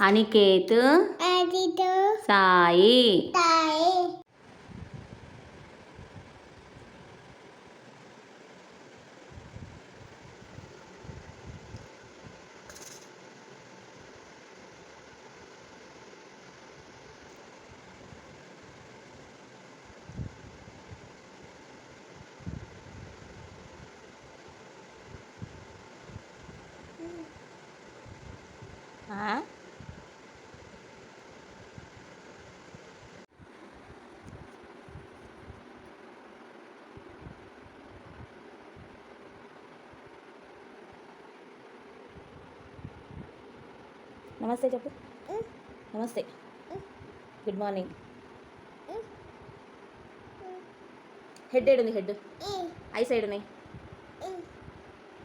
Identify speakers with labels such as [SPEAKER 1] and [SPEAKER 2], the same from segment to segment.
[SPEAKER 1] అనికేత్ సాయి నమస్తే చెప్పు. నమస్తే. గుడ్ మార్నింగ్ హెడ్ ఏడు ఉంది హెడ్ ఐ సైడ్ ఉన్నాయి.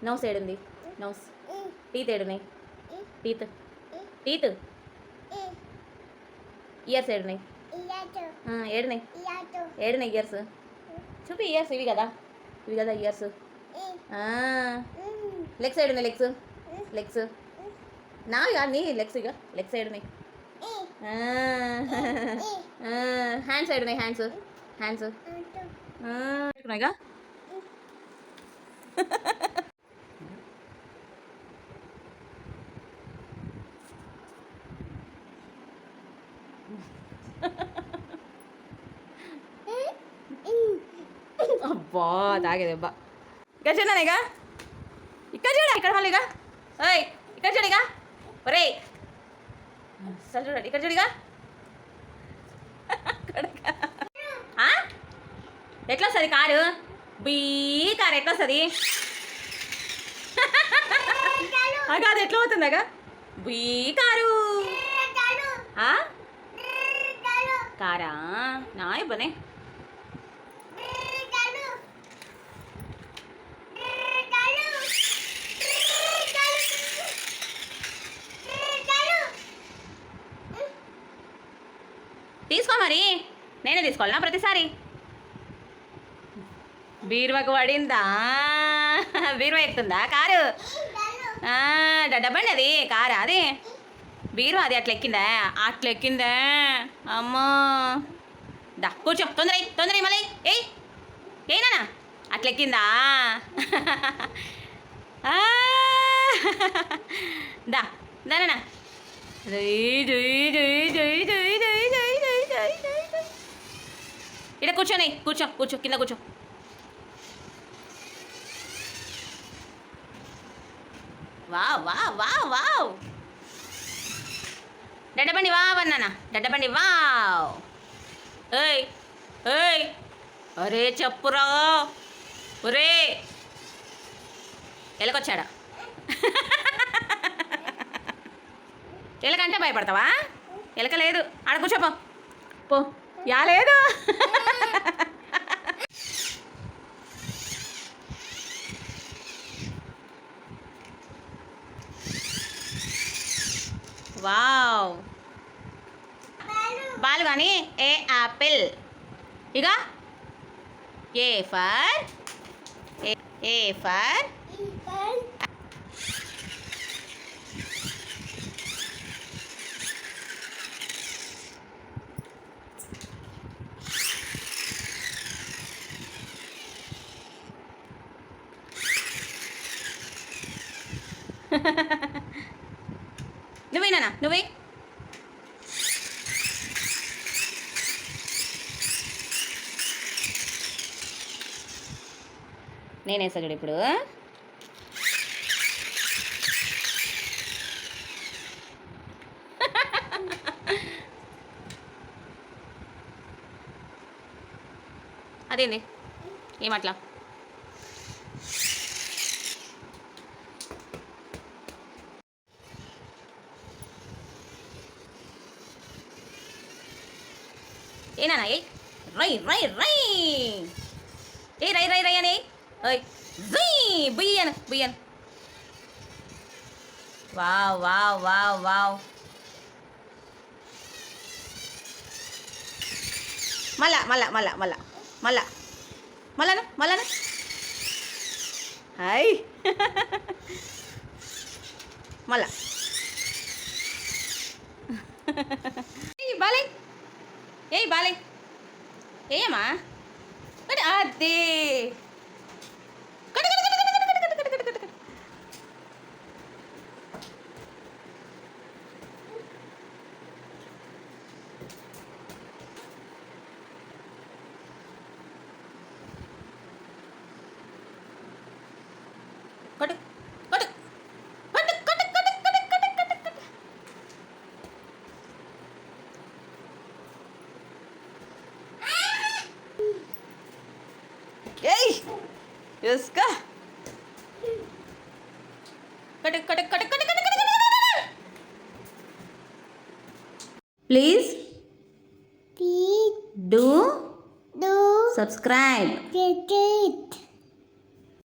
[SPEAKER 1] నౌ సైడ్ ఉంది. నౌస్ టీత్ ఏడున్నాయి టీత్ టీత్ ఇయర్స్ ఏడున్నాయి ఏడున్నాయి ఏడున్నాయి ఇయర్స్ చూపి ఇయర్స్ ఇవి కదా. ఇవి కదా ఇయర్స్ లెగ్స్ సైడ్ ఉన్నాయి లెగ్స్ లెగ్స్ నా కాదు నీ లెగ్స్ ఇక లెగ్స్ సైడ్ ఉన్నాయి హ్యాండ్స్ సైడ్ ఉన్నాయి హ్యాండ్స్ హ్యాండ్స్ పెట్టుకున్నాయిగా అబ్బా తాగేదబ్బా ఇక్కడ చూడనేగా ఇక్కడ చూడ ఇక్కడ మళ్ళీగా ఓయ్ ఇక్కడ చూడిగా ఒరే! అసలు చూడండి ఇక్కడ చూడిగా. ఆ? ఎట్లా వస్తుంది కారు? బీ కారు ఎట్లా వస్తుంది కాదు ఎట్లా అవుతుందగా బీ కారు. ఆ? కారా? నా ఇవ్వనే తీసుకో మరి? నేనే తీసుకోవాలా ప్రతిసారి? బీరువకు పడిందా? బీరువా ఎక్కుతుందా కారు? ఆ, డబ్బండి అది కారా అది? బీరువా అది అట్లా ఎక్కిందా? అట్లా ఎక్కిందా? అమ్మో! దా కూర్చో తొందర తొందర మళ్ళీ. ఏయ్! ఏనా అట్లా ఎక్కిందా? ఆ, దా దానా ఇక్కడ కూర్చొని కూర్చో కూర్చో కింద కూర్చో. Wow wow wow wow. డడ్డబండి wow అన్నానా? డడ్డబండి వావ్. ఏయ్ ఏయ్ అరే చెప్పురా. ఒరే. ఎలకొచ్చాడా? ఎలకంటే భయపడతావా? ఎలక లేదు ఆడ కూర్చోపో. పో. యా లేదు వావ్ బాలు కానీ ఏ యాపిల్ ఇక ఏ ఫర్ ఏ ఫర్ నువ్వేనా నువ్వే. నేనే చూడు ఇప్పుడు. అదేంది? ఏమట్లా ఏనా ఏ రై రై రై ఏ రై రై రై అని ఓయ్ జుయ్ బుయ్యను బుయ్యను వావ్ వావ్ వావ్ వావ్ మళ్ళా మళ్ళా మళ్ళా మళ్ళా మళ్ళా మళ్ళాను మళ్ళాను హాయ్ మళ్ళా ఏయ్ బాలే ஏய் பாலை. ஏயம்மா பட் அதே Yes ka. go, cut it, cut it, cut it, cut it, cut it, cut it, cut it.
[SPEAKER 2] Please.
[SPEAKER 1] Please.
[SPEAKER 2] Do.
[SPEAKER 1] Do.
[SPEAKER 2] Subscribe. Subscribe.